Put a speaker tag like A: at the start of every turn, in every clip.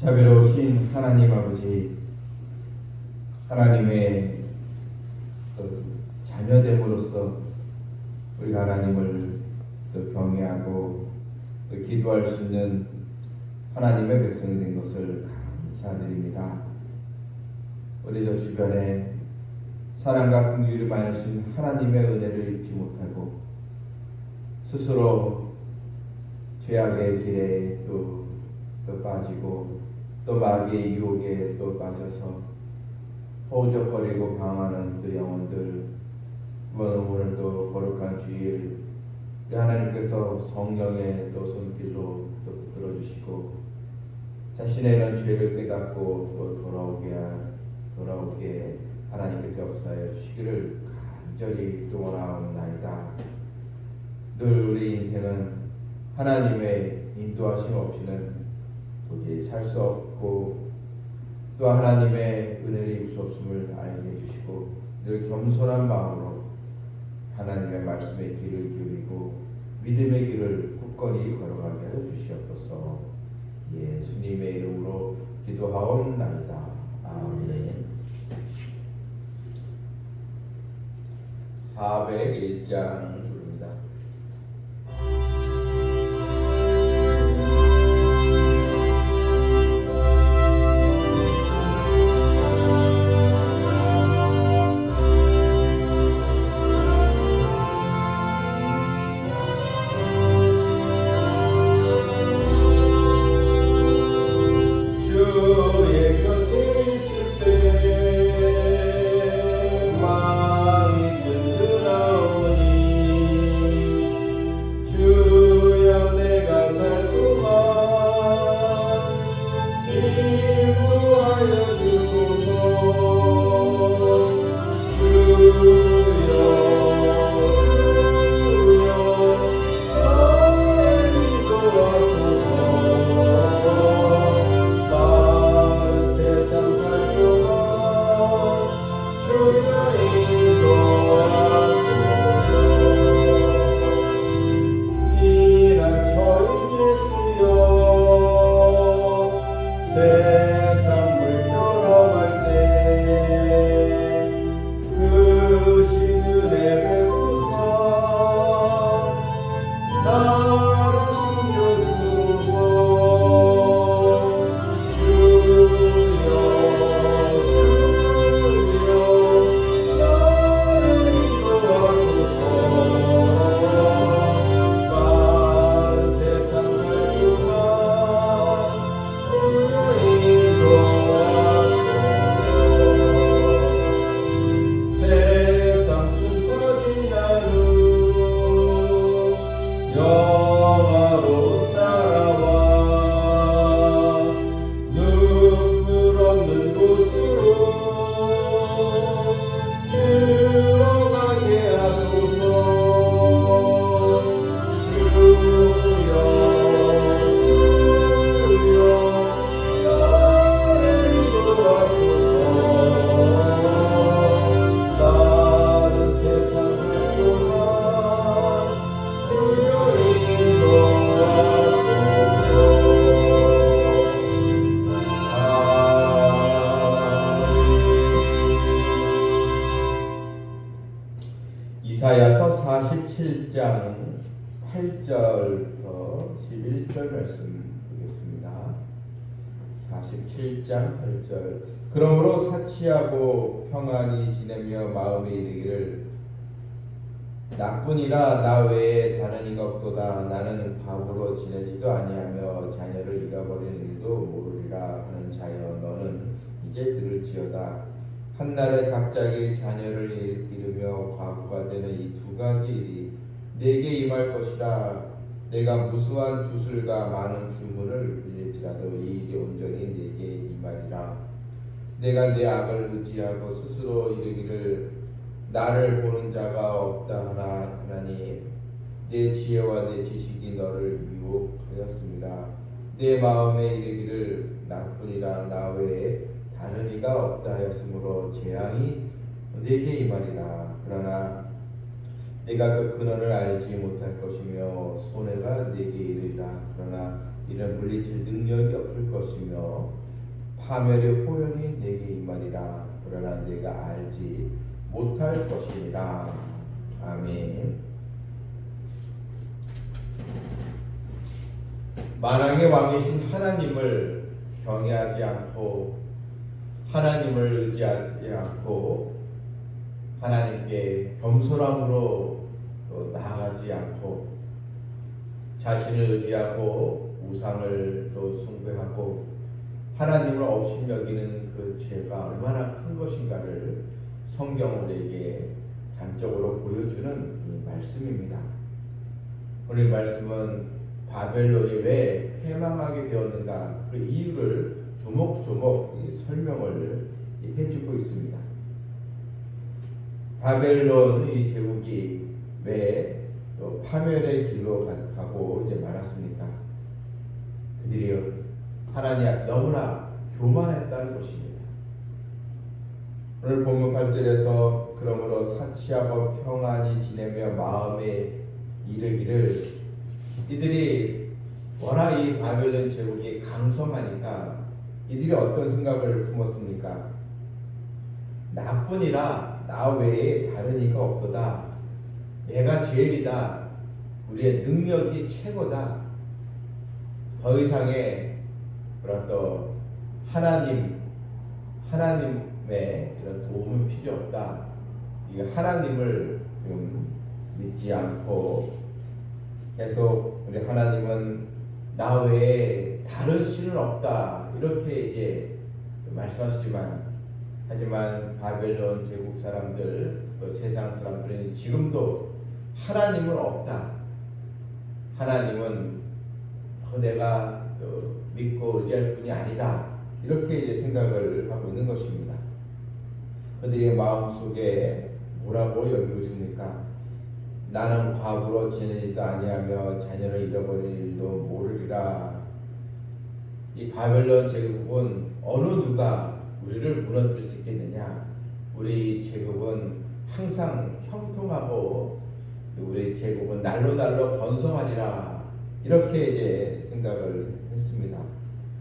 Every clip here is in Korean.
A: 자비로우신 하나님 아버지 하나님의 또 자녀됨으로써 우리가 하나님을 또 경외하고 또 기도할 수 있는 하나님의 백성이 된 것을 감사드립니다. 우리도 주변에 사랑과 긍휼을 많으신 하나님의 은혜를 잊지 못하고 스스로 죄악의 길에 또, 또 빠지고 또 마귀의 유혹에 또 빠져서 허우적거리고 방황하는 그 영혼들 오늘 오늘도 거룩한 주일 하나님께서 성령의 또 손길로 또 붙들어 주시고 자신의 이런 죄를 깨닫고 또 돌아오게 하- 돌아오게 하나님께서 역사해 주시기를 간절히 또 원하옵나이다. 늘 우리 인생은 하나님의 인도하심 없이는 도저히 살 수 없고 또 하나님의 은혜를 입을 수 없음을 알게 해주시고 늘 겸손한 마음으로 하나님의 말씀의 길을 기울이고 믿음의 길을 굳건히 걸어가게 하여 주시옵소서 예수님의 이름으로 기도하옵나이다. 아멘 401장 나 이사야서 47장 8절부터 11절 말씀 보겠습니다. 47장 8절 그러므로 사치하고 평안히 지내며 마음에 이르기를 나뿐이라 나 외에 다른 이가 없도다 나는 과부로 지내지도 아니하며 자녀를 잃어버리는 일도 모르리라 하는 자여 너는 이제 들을지어다 한날에 갑자기 자녀를 잃- 잃으며 과부가 되는 이 두 가지 일이 내게 임할 것이라 내가 무수한 주술과 많은 주문을 빌릴지라도 이 일이 온전히 내게 임하리라 내가 내 악을 의지하고 스스로 이르기를 나를 보는 자가 없다 하나 하나니 내 지혜와 내 지식이 너를 유혹하였습니다. 내 마음에 이르기를 나뿐이라 나 외에 다른 이가 없다 하였으므로 재앙이 내게 임하리라. 그러나 내가 그 근원을 알지 못할 것이며 손해가 내게 이르리라. 그러나 이런 물리칠 능력이 없을 것이며 파멸의 호연이 내게 임하리라 그러나 내가 알지 못할 것이니라 아멘 만왕의 왕이신 하나님을 경외하지 않고 하나님을 의지하지 않고 하나님께 겸손함으로 또 나아가지 않고 자신을 의지하고 우상을 또 숭배하고 하나님을 없이 여기는 그 죄가 얼마나 큰 것인가를 성경은 우리에게 단적으로 보여주는 이 말씀입니다. 오늘 말씀은 바벨론이 왜 패망하게 되었는가 그 이유를 조목조목 이 설명을 해주고 있습니다. 바벨론 이 제국이 왜또 파멸의 길로 가- 가고 이제 말았습니까? 그들이 하나님 앞 너무나 교만했다는 것입니다. 오늘 본문 8절에서 그러므로 사치하고 평안히 지내며 마음에 이르기를 이들이 워낙 이 바벨론 제국이 강성하니까 이들이 어떤 생각을 품었습니까? 나뿐이라 나 외에 다른 이가 없도다. 내가 제일이다. 우리의 능력이 최고다. 더 이상의 그런 또 하나님 하나님의 이런 도움은 필요 없다. 이 하나님을 좀 믿지 않고 계속 우리 하나님은 나 외에 다른 신은 없다. 이렇게 이제 말씀하시지만 하지만 바벨론 제국 사람들 또 세상 사람들은 지금도 하나님은 없다. 하나님은 어, 내가 또 믿고 의지할 분이 아니다. 이렇게 이제 생각을 하고 있는 것입니다. 그들의 마음 속에 뭐라고 여기고 있습니까? 나는 과부로 지내지도 아니하며 자녀를 잃어버릴 일도 모르리라. 이 바벨론 제국은 어느 누가 우리를 무너뜨릴 수 있겠느냐? 우리 제국은 항상 형통하고 우리 제국은 날로 날로 번성하리라. 이렇게 이제 생각을 했습니다.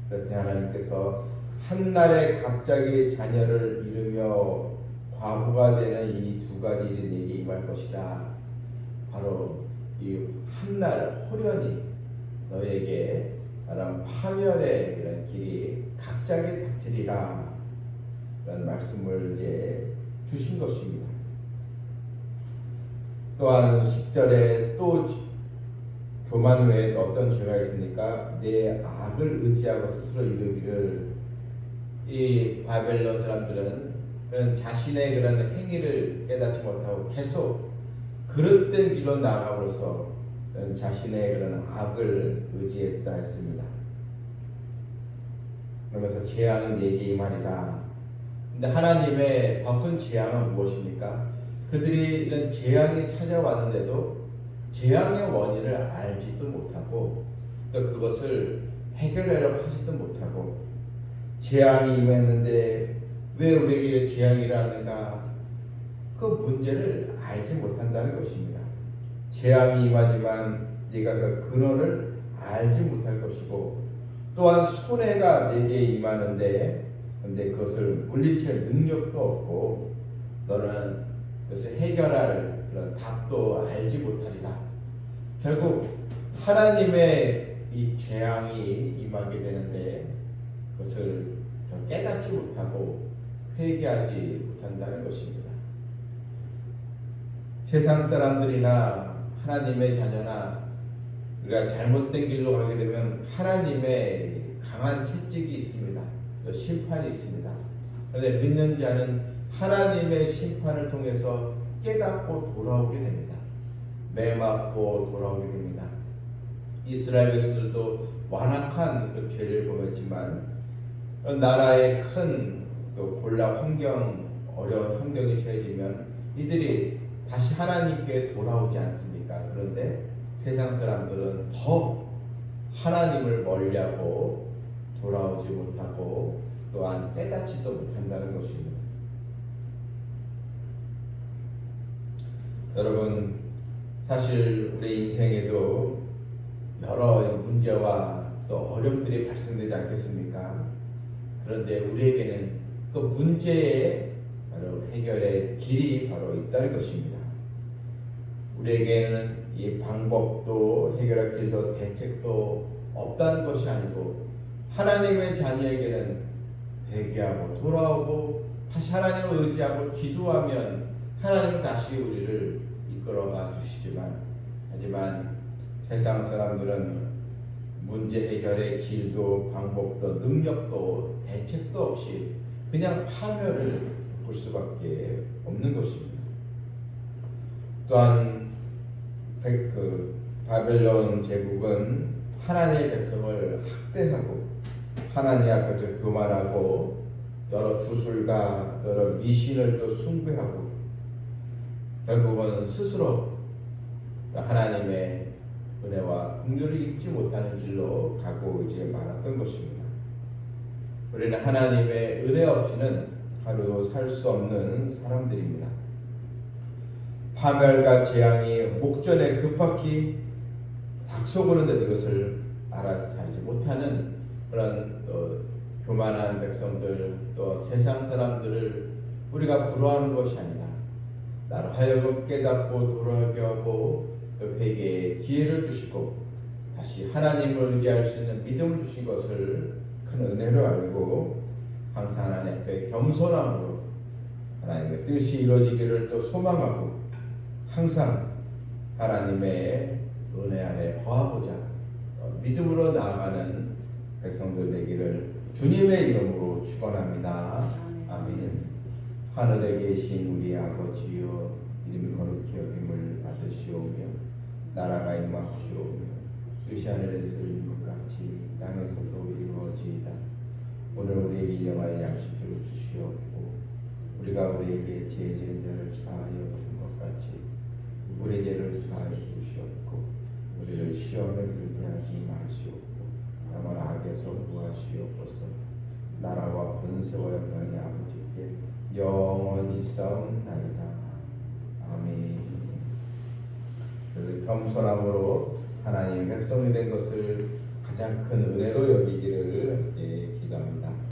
A: 그랬더니 하나님께서 한 날에 갑자기 자녀를 잃으며 과부가 되는 이 두 가지 일이 내게 임할 것이다. 바로 이 한 날 호련히 너에게 말한 파멸의 이런 길이 갑자기 닥치리라 라는 말씀을 이제 주신 것입니다. 또한 10절에 또 교만 외에 또 어떤 죄가 있습니까? 내 악을 의지하고 스스로 이루기를 이 바벨론 사람들은 그런 자신의 그런 행위를 깨닫지 못하고 계속 그릇된 길로 나아감으로써 그런 자신의 그런 악을 의지했다 했습니다. 그러면서 재앙은 내게 임하리라. 근데 하나님의 더 큰 재앙은 무엇입니까? 그들이 이런 재앙이 찾아왔는데도 재앙의 원인을 알지도 못하고 또 그것을 해결하려고 하지도 못하고 재앙이 임했는데 왜 우리에게 이런 재앙이 일어나는가 그 문제를 알지 못한다는 것입니다. 재앙이 임하지만 네가 그 근원을 알지 못할 것이고 또한 손해가 내게 임하는데 근데 그것을 물리칠 능력도 없고 너는 그것을 해결할 그런 답도 알지 못하리라. 결국 하나님의 이 재앙이 임하게 되는데 그것을 깨닫지 못하고 회개하지 못한다는 것입니다. 세상 사람들이나 하나님의 자녀나 우리가 잘못된 길로 가게 되면 하나님의 강한 채찍이 있습니다. 또 심판이 있습니다. 그런데 믿는 자는 하나님의 심판을 통해서 깨닫고 돌아오게 됩니다. 매맞고 돌아오게 됩니다. 이스라엘 백성들도 완악한 그 죄를 범했지만 나라의 큰 또 곤란 환경, 어려운 환경이 처해지면 이들이 다시 하나님께 돌아오지 않습니 까? 그런데 세상 사람들은 더 하나님을 멀리하고 돌아오지 못하고 또한 깨닫지도 못한다는 것입니다. 여러분 사실 우리 인생에도 여러 문제와 또 어려움들이 발생되지 않겠습니까? 그런데 우리에게는 그 문제의 바로 해결의 길이 바로 있다는 것입니다. 우리에게는 이 방법도 해결할 길도 대책도 없다는 것이 아니고 하나님의 자녀에게는 회개하고 돌아오고 다시 하나님을 의지하고 기도하면 하나님은 다시 우리를 이끌어가 주시지만 하지만 세상 사람들은 문제 해결의 길도 방법도 능력도 대책도 없이 그냥 파멸을 볼 수밖에 없는 것입니다. 또한 백- 그 바벨론 제국은 하나님의 백성을 학대하고 하나님 앞에서 교만하고 여러 주술과 여러 미신을 또 숭배하고 결국은 스스로 하나님의 은혜와 긍휼을 잊지 못하는 길로 가고 이제 말았던 것입니다. 우리는 하나님의 은혜 없이는 하루도 살 수 없는 사람들입니다. 파멸과 재앙이 목전에 급박히 닥쳐오는데 이것을 알아차리지 못하는 그런 어, 교만한 백성들 또 세상 사람들을 우리가 부러워하는 것이 아니라 나로 하여금 깨닫고 돌아오게 하고 그 회개의 기회를 주시고 다시 하나님을 의지할 수 있는 믿음을 주신 것을 큰 은혜로 알고 항상 하나님 앞에 겸손함으로 하나님의 뜻이 이루어지기를 또 소망하고 항상 하나님의 은혜 안에 거하고자 어, 믿음으로 나아가는 백성들 되기를 주님의 이름으로 축원합니다. 아멘. 하늘에 계신 우리 아버지여 이름이 거룩히 여김을 받으시오며 나라가 임하시오며 뜻이 하늘에서 이룬 것 같이 땅에서도 이루어지이다. 오늘 우리에게 일용할 양식을 주시옵고 우리가 우리에게 죄진 자를 사하여 준 것 같이 시험에 들게 하지 마시옵고 다만 악에서 구하시옵소서. 나라와 권세와 영광이 아버지께 영원히 싸움나이다. 아멘. 그 겸손함으로 하나님 백성이 된 것을 가장 큰 은혜로 여기기를 예, 기도합니다.